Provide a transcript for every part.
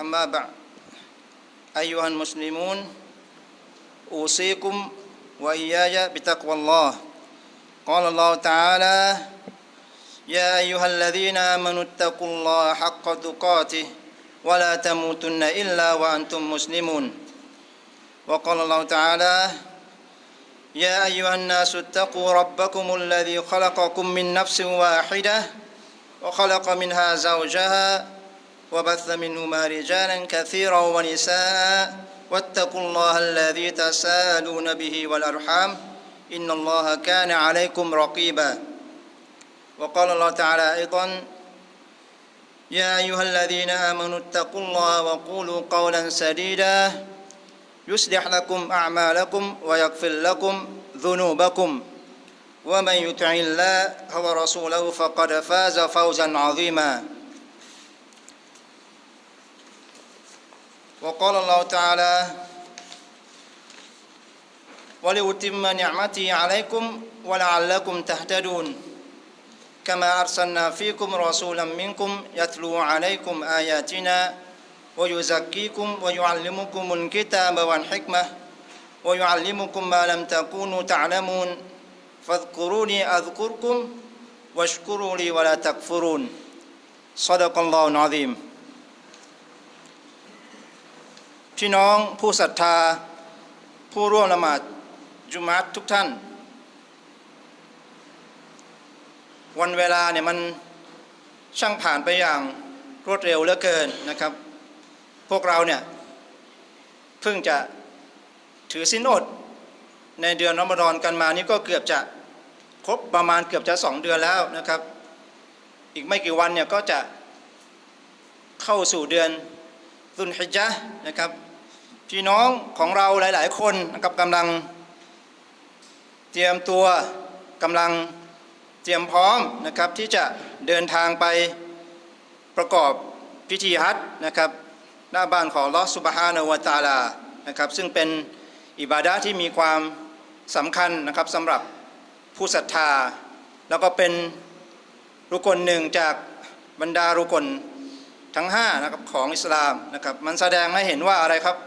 أما بعد. أيها المسلمون أوصيكم وإياي بتقوى الله. قال الله تعالى يا أيها الذين آمنوا اتقوا الله حق تقاته ولا تموتن إلا وأنتم مسلمون. وقال الله تعالى يا أيها الناس اتقوا ربكم الذي خلقكم من نفس واحدة وخلق منها زوجها وبث منهما رجالا كثيرا ونساء واتقوا الله الذي تساءلون به والأرحام إن الله كان عليكم رقيبا. وقال الله تعالى أيضا يا أيها الذين آمنوا اتقوا الله وقولوا قولا سديدا. يصلح لكم أعمالكم ويغفر لكم ذنوبكم. ومن يطع الله ورسوله فقد فاز فوزا عظيما. وقال الله تعالى ولأتم نعمتي عليكم ولعلكم تهتدون. كما أرسلنا فيكم رسولا منكم يتلو عليكم آياتنا ويزكيكم ويعلمكم الكتاب والحكمة ويعلمكم ما لم تكونوا تعلمون. فاذكروني أذكركم واشكروا لي ولا تكفرون. صدق الله العظيم. พี่น้องผู้ศรัทธา ผู้ร่วมละหมาดจุมัดทุกท่าน วันเวลาเนี่ยมันช่างผ่านไปอย่างรวดเร็วเหลือเกินนะครับ พวกเราเนี่ยเพิ่งจะถือสินอดในเดือนรอมฎอนกันมานี่ก็เกือบจะครบประมาณเกือบจะสองเดือนแล้วนะครับ อีกไม่กี่วันเนี่ยก็จะเข้าสู่เดือนตุนฮิจญะนะครับ พี่น้องของเราหลาย ๆ คนนะครับกำลัง เตรียมตัวกำลังเตรียมพร้อมนะครับที่จะเดินทางไปประกอบพิธีฮัจนะครับหน้าบ้านของลอสุบฮานาวตาลานะครับซึ่งเป็นอิบาดะที่มีความสำคัญนะครับสำหรับผู้ศรัทธา แล้วก็เป็นรุกลหนึ่งจากบรรดารุกลทั้ง5นะครับของอิสลามนะครับมันแสดงให้เห็นว่าอะไรครับ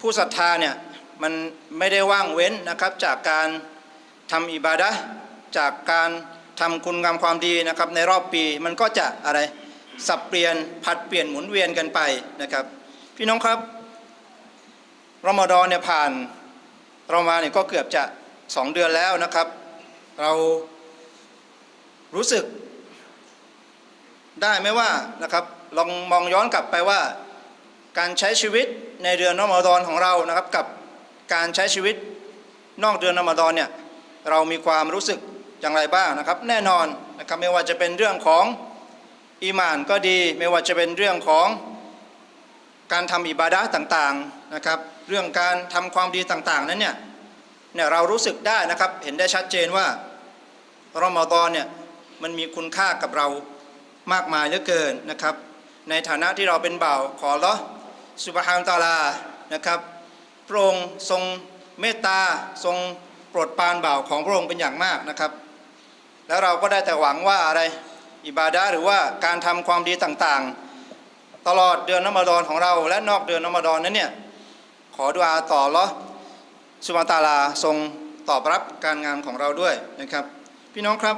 ผู้ศรัทธาเนี่ยมันไม่ได้ว่างเว้นนะครับจากการทำอิบาดะจากการทำคุณงามความดีนะครับในรอบปีมันก็จะอะไรสับเปลี่ยนผัดเปลี่ยนหมุนเวียนกันไปนะครับ พี่น้องครับรอมฎอนเนี่ยผ่านเรามาเนี่ยก็เกือบจะสองเดือนแล้วนะครับ เรารู้สึกได้ไหมว่านะครับลองมองย้อนกลับไปว่า การใช้ชีวิตในเดือนรอมฎอนของเรานะครับ กับการใช้ชีวิตนอกเดือนรอมฎอนเนี่ยเรามีความรู้สึกอย่างไรบ้างนะครับ แน่นอนนะครับไม่ว่าจะเป็นเรื่องของอีมานก็ดี ไม่ว่าจะเป็นเรื่องของการทำอิบาดะต่างๆนะครับ เรื่องการทำความดีต่างๆ นั้นเนี่ยเนี่ยเรารู้สึกได้นะครับเห็นได้ชัดเจนว่ารอมฎอนเนี่ยมันมีคุณค่ากับเรามากมายเหลือเกินนะครับ ในฐานะที่เราเป็นบ่าวขอละ สุบฮานตาลานะครับพระองค์ทรงเมตตาทรงโปรดปานบ่าวของพระองค์เป็นอย่างมากนะครับ แล้วเราก็ได้แต่หวังว่าอะไรอิบาดะหรือว่าการทำความดีต่างๆ ตลอดเดือนนมฎอนของเรา และนอกเดือนนมฎอนนั้นเนี่ยขอดุอาต่อละสุบฮานตาลาทรงตอบรับการงานของเราด้วยนะครับ พี่น้องครับ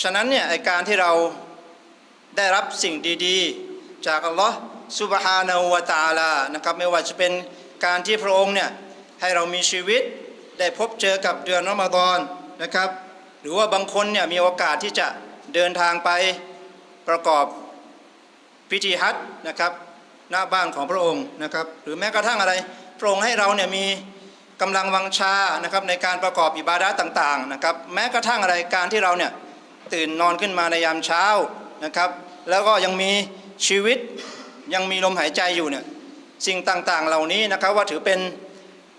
ฉะนั้นเนี่ยไอการที่เราได้รับสิ่งดีๆ จากอัลลอฮ์ ซุบฮานาวะตาลานะครับไม่ว่าจะเป็นการที่พระองค์เนี่ยให้เรามีชีวิตได้พบเจอกับเดือนรอมฎอนนะครับ หรือว่าบางคนเนี่ยมีโอกาสที่จะเดินทางไปประกอบพิธีฮัจนะครับหน้าบ้านของพระองค์นะครับ หรือแม้กระทั่งอะไรพระองค์ให้เราเนี่ยมีกำลังวังชานะครับในการประกอบอิบาดะต่างๆนะครับ แม้กระทั่งอะไรการที่เราเนี่ยตื่นนอนขึ้นมาในยามเช้านะครับ แล้วก็ยังมีชีวิต ยังมีลมหายใจอยู่เนี่ยสิ่งต่างๆเหล่านี้นะครับว่าถือเป็น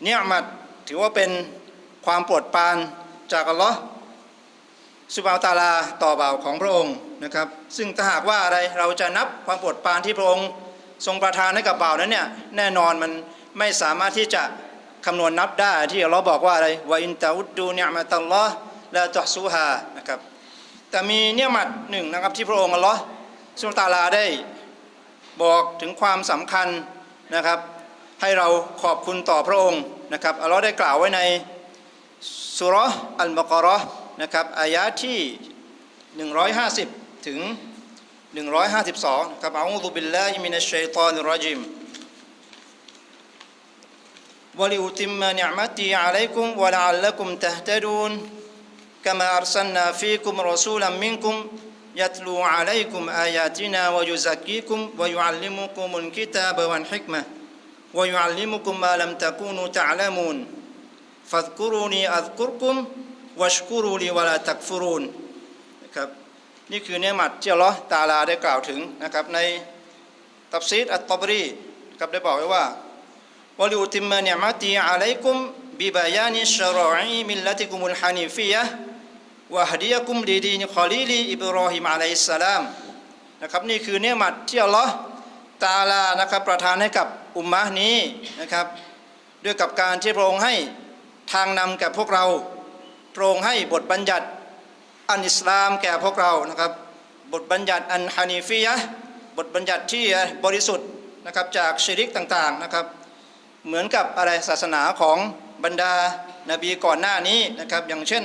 เนียมัดถือว่าเป็นความโปรดปรานจากอัลลอฮ์สุบาวตาลาต่อบ่าวของพระองค์นะครับ ซึ่งถ้าหากว่าอะไรเราจะนับความโปรดปรานที่พระองค์ทรงประทานให้กับบ่าวนั้นเนี่ยแน่นอนมันไม่สามารถที่จะคำนวณนับได้ที่อัลลอฮ์บอกว่าอะไรว่าอินตะอุดดูเนียมัตัลลอฮ์ละตุฮซูฮานะครับแต่มีเนียมัดหนึ่งนะครับที่พระองค์อัลลอฮ์สุลตาลาได้ บอกถึงความสำคัญนะครับ ให้เราขอบคุณต่อพระองค์นะครับอัลลอฮ์ได้กล่าวไว้ในสุเราะห์อัลบะเกาะห์นะครับอายะห์ที่ 150 ถึง 152นะครับอาอูซุบิลลาฮิมินัชชัยฏอนิรเราะญิม ولأتم نعمتي عليكم ولعلكم تهتدون كما أرسلنا فيكم رسولا منكم يتلو عليكم آياتنا ويزكيكم ويعلمكم الكتاب والحكمة ويعلمكم ما لم تكونوا تعلمون فاذكروني أذكركم واشكروا لي ولا تكفرون นะครับนี่คือเนื้อหมัดที่อัลลอฮ์ตะอาลาได้กล่าวถึงนะครับในตัฟซีดอัตตบรีครับได้บอกไว้ว่า ولأتم نعمتي عليكم ببيان شرائع ملتكم الحنيفية وأهديكم لدين خليل إبراهيم عليه السلام นะ วะฮดียกุมดีดีนครับนี่คือเนื้อหมัดที่อัลลอฮ์ตาลานะครับประทานให้กับอุมมะนี้นะครับ ด้วยกับการที่พระองค์ให้ทางนำแก่พวกเราพระองค์ให้บทบัญญัติอันอิสลามแก่พวกเรานะครับ บทบัญญัติอันฮานีฟียะบทบัญญัติที่บริสุทธิ์นะครับจากชิริกต่างๆนะครับ เหมือนกับอะไรศาสนาของบรรดานาบีก่อนหน้านี้นะครับ อย่างเช่น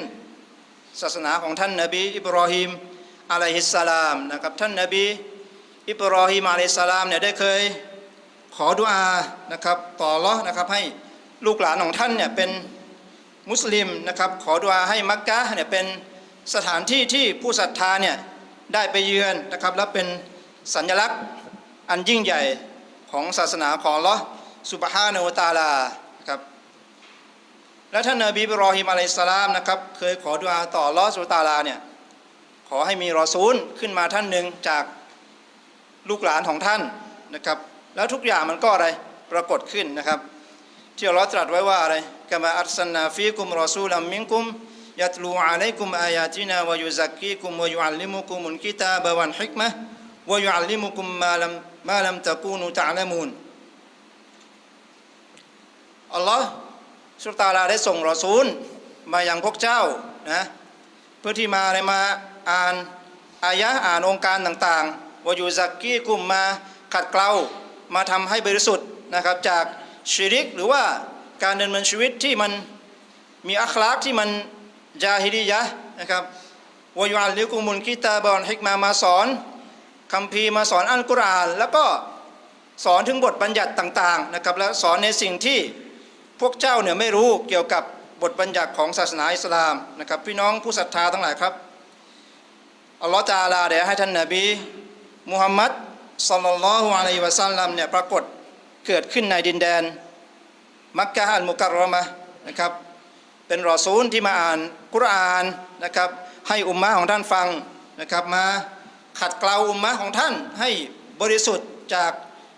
ศาสนาของท่านนบีอิบรอฮิมอะลัยฮิสสลามนะครับท่านนบีอิบรอฮิมอะลัยฮิสสลามเนี่ยได้เคยขอดุอานะครับต่อร์นะครับให้ลูกหลานของท่านเนี่ยเป็นมุสลิมนะครับขอดุอาให้มักกะเนี่ยเป็นสถานที่ที่ผู้ศรัทธาเนี่ยได้ไปเยือนนะครับและเป็นสัญลักษณ์อันยิ่งใหญ่ของศาสนาของอัลเลาะห์สุบฮานะฮูวตาลา และท่านนบีบรอฮิมอะลัยฮิสลามนะครับ เคยขอดุอาต่อลอสุตาลาเนี่ยขอให้มีรอซูลขึ้นมาท่านหนึ่งจากลูกหลานของท่านนะครับ แล้วทุกอย่างมันก็อะไรปรากฏขึ้นนะครับ ที่อัลลอฮ์ตรัสไว้ว่าอะไรกะมาอัลสันนาฟีกุมรอซูลัมมินกุมยัตลูอะลัยกุมอายาตินาวะยุซักกีกุมวะยุอัลลิมุกุมุลกิตาบะวัลฮิกมะวะยุอัลลิมุกุมมาลัมมาลัมตะกูนูตะละมูนอัลลอฮ์ สุตาลาได้ส่งรอซูล มายังพวกเจ้านะเพื่อที่มาอะไรมาอ่านอายะอ่านองค์การต่างๆวายูซักกี้กลุ่มมาขัดเกลามาทำให้บริสุทธิ์นะครับจากชิริกหรือว่าการดำเนินชีวิตที่มันมีอัคลากที่มันจาฮิลียะห์นะครับวายูอัลลิกุมุลกิตาบอนฮิกมามาสอนคัมภีมาสอนอัลกุรอาน แล้วก็สอนถึงบทบัญญัติต่างๆนะครับและสอนในสิ่งที่ พวกเจ้าเนี่ยไม่รู้เกี่ยวกับบทบัญญัติของศาสนาอิสลามนะครับ พี่น้องผู้ศรัทธาทั้งหลายครับอัลลอฮฺตาลาได้ให้ท่านนบีมุฮัมมัดสัลลัลลอฮุอะลัยฮิวะซัลลัมเนี่ยปรากฏเกิดขึ้นในดินแดน มักกะฮ์อัลมุกัรรอมะนะครับ เป็นรอซูลที่มาอ่านกุรอานนะครับ ให้อุมมะของท่านฟังนะครับมาขัดเกลาอุมมะของท่านให้บริสุทธิ์จาก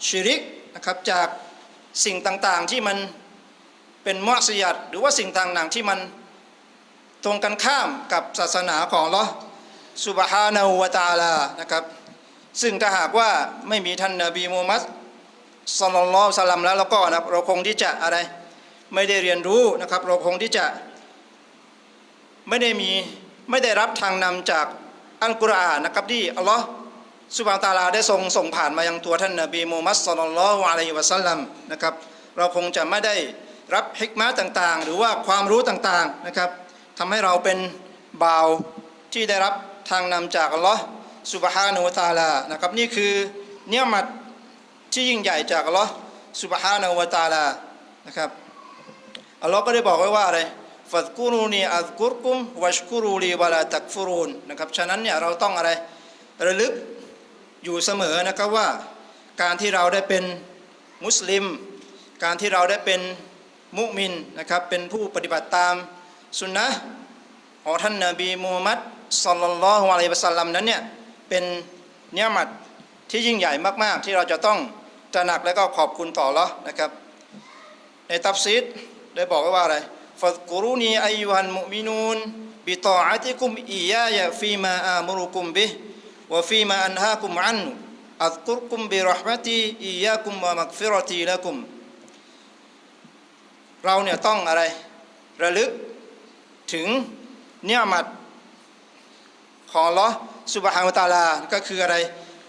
ชิริกนะครับจากสิ่งต่างๆที่มัน เป็นมุสยัดหรือว่าสิ่งต่างๆที่มันตรงกันข้ามกับศาสนาของลอสุบฮานาอูวตาลานะครับ ซึ่งถ้าหากว่าไม่มีท่านนบีมูฮัมมัดสลลัลลอสลัมแล้วแล้วก็นะเราคงที่จะอะไรไม่ได้เรียนรู้นะครับ เราคงที่จะไม่ได้มีไม่ได้รับทางนำจากอัลกุรอานนะครับที่อัลลอฮ์สุบฮานตาลาได้ทรงส่งผ่านมายังตัวท่านนบีมูฮัมมัดสลลัลลอฮุอะลัยวะสัลลัมนะครับ เราคงจะไม่ได้ รับฮิกมะต่างๆ หรือว่าความรู้ต่างๆนะครับทำให้เราเป็นบ่าวที่ได้รับทางนำจากอัลลอฮ์สุบฮานะฮูวตาลานะครับนี่คือเนียมัดที่ยิ่งใหญ่จากอัลลอฮ์สุบฮานะฮูวตาลานะครับอัลลอฮ์ก็ได้บอกไว้ว่าอะไรฟัดกุรูนีอัลกุรกุมวัชกุรูลีวะลาตักฟุรูนนะครับฉะนั้นเนี่ยเราต้องอะไรระลึกอยู่เสมอนะครับว่าการที่เราได้เป็นมุสลิม การที่เราได้เป็น มุมินนะครับเป็นผู้ปฏิบัติตามสุนนะของท่านนบีมูฮัมมัดสัลลัลลอฮุอะลัยฮิวะสัลลัมนั้นเนี่ยเป็นเนี่ยมัดที่ยิ่งใหญ่มากๆ ที่เราจะต้องตระหนักและก็ขอบคุณต่อละนะครับ ในตัฟซีดได้บอกไว้ว่าอะไรฟัดกุรุนีอายุฮันมุมินูนบิตออาติกุมอียายะฟีมาอามุรุกุมบิวะฟีมาอันฮากุมอันอัดกุรกุมบิรหมติอียากุมวะมักฟิรตีละกุม เราเนี่ยต้องอะไรระลึกถึงเนี่ยมัดของลอสุบฮานุตาลา ก็คืออะไร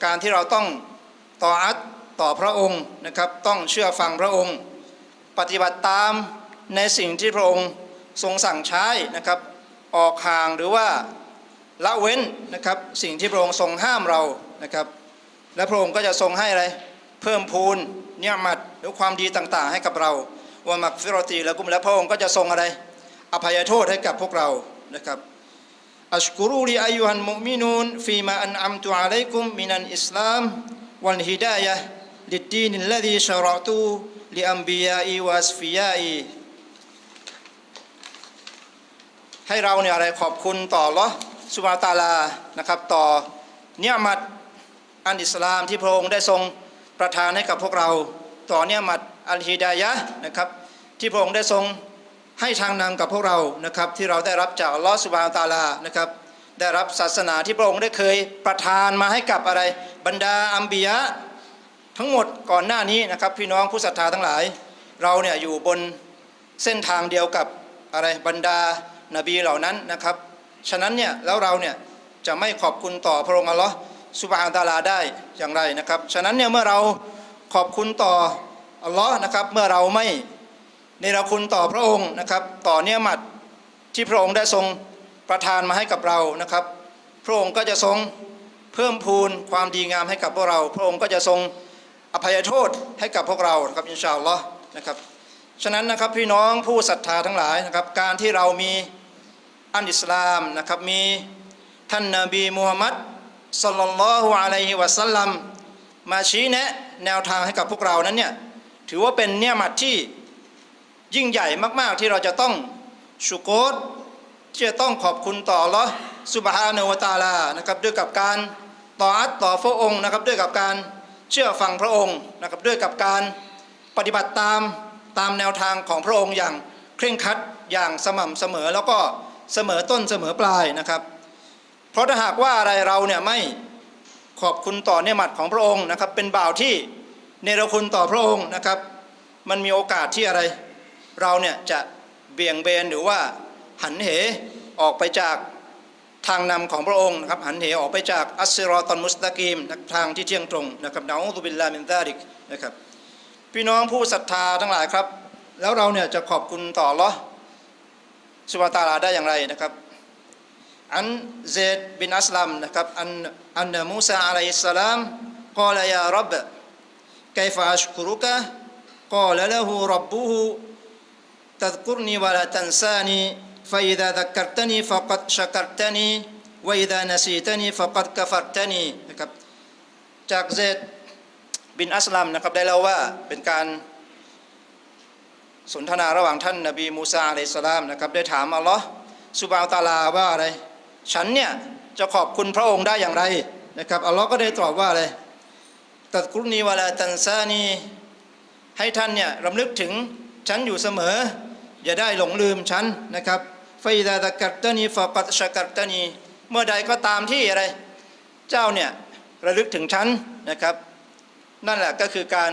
การที่เราต้องต่ออัดต่อพระองค์นะครับ ต้องเชื่อฟังพระองค์ ปฏิบัติตามในสิ่งที่พระองค์ทรงสั่งใช้นะครับ ออกห่างหรือว่าละเว้นนะครับสิ่งที่พระองค์ทรงห้ามเรานะครับ และพระองค์ก็จะทรงให้อะไร เพิ่มพูนเนี่ยมัดหรือความดีต่างๆ ให้กับเรา ว่ามักฟิรตีแล้วกุมและพระองค์ก็จะทรงอะไร อภัยโทษให้กับพวกเรานะครับอัชกุรุลีอายุฮันมุมินูนฟีมาอันอัมตุอะลัยกุมมินันอิสลามวันฮิดายะลิดดีนิลลดีชะรอตูลิอัมบิยาอีวาสฟิยาอีให้เราเนี่ยอะไรขอบคุณต่อลอสุบฮานะตาลานะครับต่อเนี่ยมัดอันอิสลามที่พระองค์ได้ทรงประทานให้กับพวกเรา ต่อเนี่ยมัดอัลฮิดายะนะครับที่พระองค์ได้ทรงให้ทางนำกับพวกเรานะครับที่เราได้รับจากอัลลอฮฺสุบานตาลานะครับได้รับศาสนาที่พระองค์ได้เคยประทานมาให้กับอะไรบรรดาอัมบียะทั้งหมดก่อนหน้านี้นะครับพี่น้องผู้ศรัทธาทั้งหลาย เราเนี่ยอยู่บนเส้นทางเดียวกับอะไรบรรดานบีเหล่านั้นนะครับฉะนั้นเนี่ยแล้วเราเนี่ยจะไม่ขอบคุณต่อพระองค์อัลลอฮฺสุบฮานตาลาได้อย่างไรนะครับ ฉะนั้นเนี่ยเมื่อเรา ขอบคุณต่ออัลลอฮ์นะครับ เมื่อเราไม่เนรคุณต่อพระองค์นะครับ ต่อเนื้อหมัดที่พระองค์ได้ทรงประทานมาให้กับเรานะครับ พระองค์ก็จะทรงเพิ่มพูนความดีงามให้กับพวกเรา พระองค์ก็จะทรงอภัยโทษให้กับพวกเรานะครับอินชาอัลลอฮ์นะครับฉะนั้นนะครับพี่น้องผู้ศรัทธาทั้งหลายนะครับ การที่เรามีอันอิสลามนะครับมีท่านนบีมูฮัมมัดสัลลัลลอฮุอะลัยฮิวะสัลลัม มาชี้แนะแนวทางให้กับพวกเรานั้นเนี่ยถือว่าเป็นเนี่ยหมัดที่ยิ่งใหญ่มาก ๆ ที่เราจะต้องชุโกรที่จะต้องขอบคุณต่อลลอสุบฮานะฮูวตาลานะครับด้วยกับการต่ออัตต่อพระองค์นะครับด้วยกับการเชื่อฟังพระองค์นะครับด้วยกับการปฏิบัติตามตามแนวทางของพระองค์อย่างเคร่งครัดอย่างสม่ำเสมอแล้วก็เสมอต้นเสมอปลายนะครับ เพราะถ้าหากว่าอะไรเราเนี่ยไม่ ขอบคุณต่อเนืหมัดของพระองค์นะครับ เป็นบ่าวที่เนรคุณต่อพระองค์นะครับ มันมีโอกาสที่อะไร เราเนี่ยจะเบี่ยงเบนหรือว่าหันเหออกไปจากทางนำของพระองค์นะครับหันเหออกไปจากอัสซิรอตอนมุสตะกีมทางที่เที่ยงตรงนะครับนะอูตุบิลลามินซาลิกนะครับ พี่น้องผู้ศรัทธาทั้งหลายครับ แล้วเราเนี่ยจะขอบคุณต่ออัลลอสุบฮานะฮูวตะอาลาได้อย่างไรนะครับ عن زيد بن أسلم أن أن موسى عليه السلام قال يا رب كيف أشكرك؟ قال له ربه تذكرني ولا تنساني فإذا ذكرتني فقد شكرتني وإذا نسيتني فقد كفرتني. จากเซตบินอัสลามนะครับได้เล่าว่าเป็นการสนทนาระหว่างท่านนบีมูซาอะลัยสลามนะครับได้ถามอัลลอฮ์สุบาวตาลาว่าอะไร ฉันเนี่ยจะขอบคุณพระองค์ได้อย่างไรนะครับอัลลอฮ์ก็ได้ตอบว่าอะไรตัดกุรนีวาลาตันซานีให้ท่านเนี่ยรำลึกถึงฉันอยู่เสมอ อย่าได้หลงลืมฉันนะครับฟาอิดาตะกัตตานีฟากัตชะกัตตานีเมื่อใดก็ตามที่อะไร เจ้าเนี่ยระลึกถึงฉันนะครับ นั่นแหละก็คือการ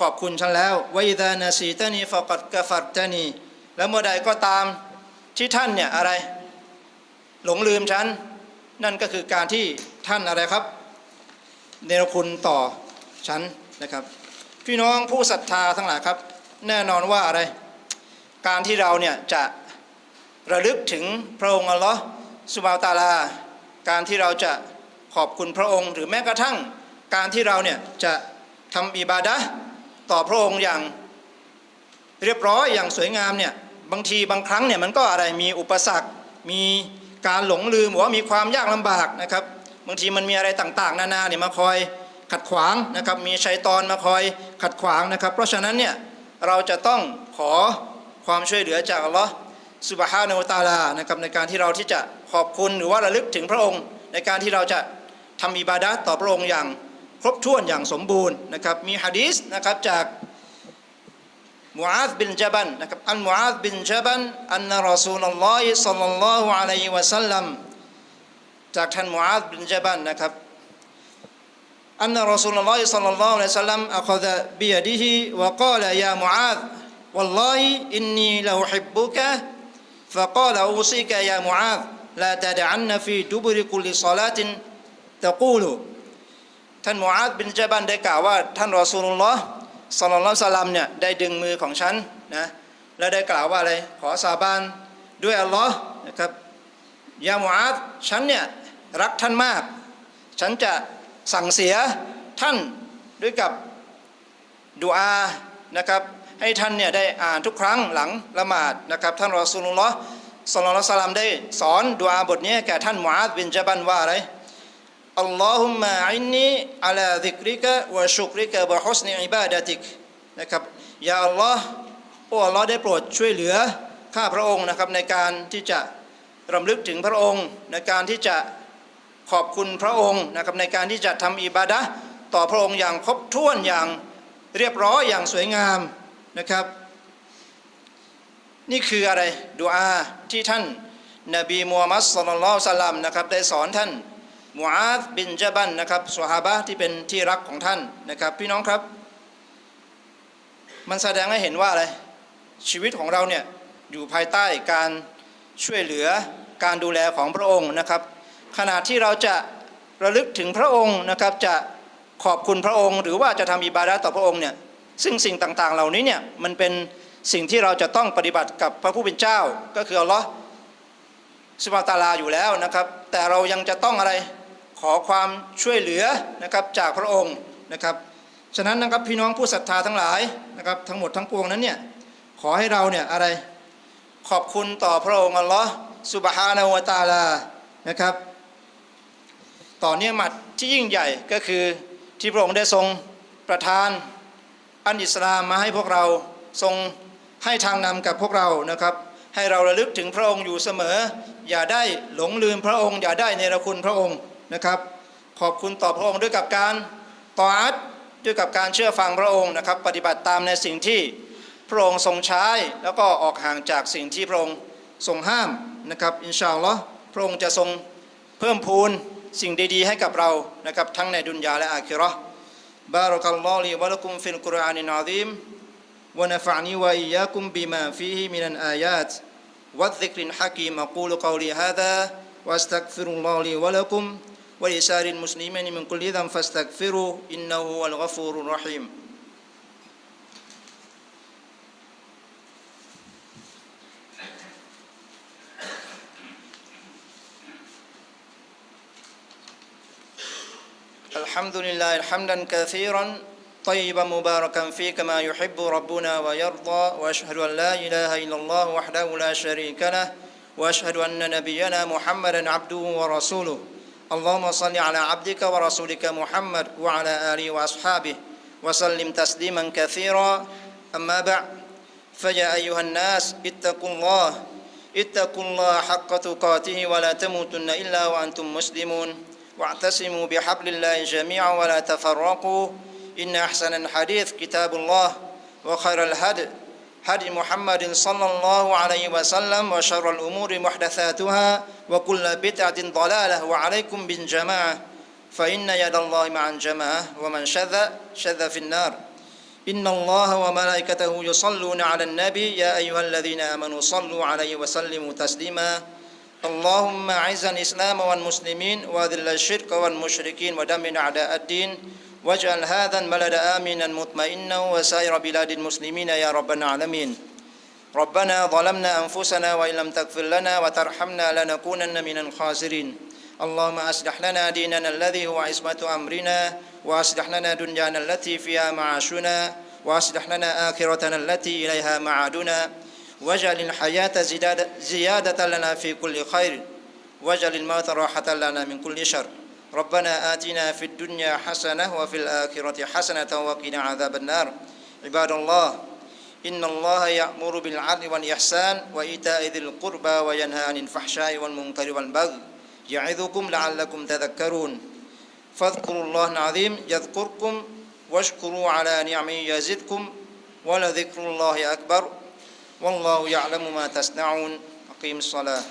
ขอบคุณฉันแล้ววาอิดานาซีตานีฟากัตกะฟัตตานีแล้วเมื่อใดก็ตามที่ท่านเนี่ยอะไร หลงลืมฉัน นั่นก็คือการที่ท่านอะไรครับเนรคุณต่อฉันนะครับ พี่น้องผู้ศรัทธาทั้งหลายครับ แน่นอนว่าอะไร การที่เราเนี่ยจะระลึกถึงพระองค์อัลลอฮ์สุบาวตาลา การที่เราจะขอบคุณพระองค์ หรือแม้กระทั่ง การที่เราเนี่ยจะทำอิบาดะต่อพระองค์อย่างเรียบร้อยอย่างสวยงามเนี่ยบางทีบางครั้งเนี่ยมันก็อะไรมีอุปสรรคมี การหลงลืมหรือว่ามีความยากลำบากนะครับบางทีมันมีอะไรต่างๆ นานาเนี่ยมาคอยขัดขวางนะครับ มีชัยตอนมาคอยขัดขวางนะครับ เพราะฉะนั้นเนี่ยเราจะต้องขอความช่วยเหลือจากอัลลอฮ์สุบฮานะฮูวตาลานะครับในการที่เราที่จะขอบคุณหรือว่าระลึกถึงพระองค์ ในการที่เราจะทำอิบาดะห์ต่อพระองค์อย่างครบถ้วนอย่างสมบูรณ์นะครับมีฮะดีษนะครับจาก มูอาซบินจาบันนะครับอันมูอาซบินจาบันอันนรอซูลลอฮิสัลลัลลอฮุอะลัยฮิวะสัลลัมจากท่านมูอาซบินจาบันนะครับ أن رسول الله صلى الله عليه وسلم أخذ بيده وقال يا معاذ والله إني لأحبك فقال أوصيك يا معاذ لا تدعن في دبر كل صلاة تقول ท่านมูอาดบินจาบันได้กล่าวว่าท่านรอซูลุลลอฮ์ สัลลัลอฮุอะลัยฮิวะสัลลัมเนี่ยได้ดึงมือของฉันนะและได้กล่าวว่าอะไรขอสาบานด้วยอัลลอฮ์นะครับยามูอาดฉันเนี่ยรักท่านมาก ฉันจะสั่งเสียท่านด้วยกับดูอานะครับให้ท่านเนี่ยได้อ่านทุกครั้งหลังละหมาดนะครับท่านรอซูลุลลอฮ์สัลลัลอฮุอะลัยฮิวะสัลลัมได้สอนดูอาบทนี้แก่ท่านมูอาดบินจบันว่าอะไร อัลลอฮุมมะอินนีอัลาดิกริกะวะชุกริกะวะฮุสนิอิบาดะติกนะครับยาอัลลอฮ์โอ้อัลลอฮ์ได้โปรดช่วยเหลือข้าพระองค์นะครับในการที่จะรำลึกถึงพระองค์ ในการที่จะขอบคุณพระองค์นะครับในการที่จะทำอิบาดะต่อพระองค์อย่างครบถ้วนอย่างเรียบร้อยอย่างสวยงามนะครับ นี่คืออะไรดูอาที่ท่านนบีมูฮัมมัดสุลลัลลอสัลลัมนะครับได้สอนท่าน มูอาซบินจาบันนะครับสหาบะที่เป็นที่รักของท่านนะครับ พี่น้องครับ มันแสดงให้เห็นว่าอะไร ชีวิตของเราเนี่ยอยู่ภายใต้การช่วยเหลือการดูแลของพระองค์นะครับ ขณะที่เราจะระลึกถึงพระองค์นะครับจะขอบคุณพระองค์ หรือว่าจะทำอิบาดะห์ต่อพระองค์เนี่ยซึ่งสิ่งต่างๆ เหล่านี้เนี่ยมันเป็นสิ่งที่เราจะต้องปฏิบัติกับพระผู้เป็นเจ้า ก็คืออัลลอฮ์สุบฮาตาลาอยู่แล้วนะครับ แต่เรายังจะต้องอะไร ขอความช่วยเหลือนะครับจากพระองค์นะครับ ฉะนั้นนะครับพี่น้องผู้ศรัทธาทั้งหลายนะครับทั้งหมดทั้งปวงนั้นเนี่ยขอให้เราเนี่ยอะไรขอบคุณต่อพระองค์อัลลอฮ์สุบฮานะฮูวตาลานะครับต่อเนื่องมัดที่ยิ่งใหญ่ก็คือที่พระองค์ได้ทรงประทานอันอิสลามมาให้พวกเราทรงให้ทางนำกับพวกเรานะครับ ให้เราระลึกถึงพระองค์อยู่เสมอ อย่าได้หลงลืมพระองค์ อย่าได้เนรคุณพระองค์ นะครับ ขอบคุณต่อพระองค์ด้วยกับการต่ออัดด้วยกับการเชื่อฟังพระองค์นะครับ ปฏิบัติตามในสิ่งที่พระองค์ทรงใช้ แล้วก็ออกห่างจากสิ่งที่พระองค์ทรงห้ามนะครับอินชาอัลลอฮ์พระองค์จะทรงเพิ่มพูนสิ่งดีๆ ให้กับเรานะครับทั้งในดุนยาและอาคิเราะห์บารักัลลอฮุลีวะลักุมฟิลกุรอานินอาซีม ونفعني وإياكم بما فيه من الآيات والذكر الحكيم أقول قولي هذا وأستغفر الله لي ولكم ولسائر المسلمين من كل ذنب فاستغفروا إنه هو الغفور الرحيم. الحمد لله حمدا كثيرا طيبا مباركا فيه كما يحب ربنا ويرضى وأشهد أن لا إله إلا الله وحده لا شريك له وأشهد أن نبينا محمدا عبده ورسوله. اللهم صل على عبدك ورسولك محمد وعلى آله وأصحابه وسلم تسليما كثيرا. أما بعد فيا أيها الناس اتقوا الله اتقوا الله حق تقاته ولا تموتن إلا وأنتم مسلمون. واعتصموا بحبل الله جميعا ولا تفرقوا. إن أحسن الحديث كتاب الله وخير الهدي هدي محمد صلى الله عليه وسلم وشر الأمور محدثاتها وكل بدعة ضلالة وعليكم بالجماعة فإن يد الله مع الجماعة ومن شذ شذ في النار. إن الله وملائكته يصلون على النبي يا أيها الذين آمنوا صلوا عليه وسلموا تسليما. اللهم أعز الإسلام والمسلمين وأذل الشرك والمشركين ودمر أعداء الدين. واجعل هذا البلد آمنا مطمئنا وسائر بلاد المسلمين يا رب العالمين. ربنا ظلمنا أنفسنا وإن لم تغفر لنا وترحمنا لنكونن من الخاسرين. اللهم أصلح لنا ديننا الذي هو عصمة أمرنا وأصلح لنا دنيانا التي فيها معاشنا وأصلح لنا آخرتنا التي إليها معادنا. واجعل الحياة زيادة, لنا في كل خير. واجعل الموت راحة لنا من كل شر. ربنا آتنا في الدنيا حسنة وفي الآخرة حسنة وقنا عذاب النار. عباد الله إن الله يأمر بالعدل والإحسان وإيتاء ذي القربى وينهى عن الفحشاء والمنكر والبغي يعظكم لعلكم تذكرون. فاذكروا الله العظيم يذكركم واشكروا على نعمه يزدكم ولذكر الله أكبر. والله يعلم ما تصنعون. أقيم الصلاة.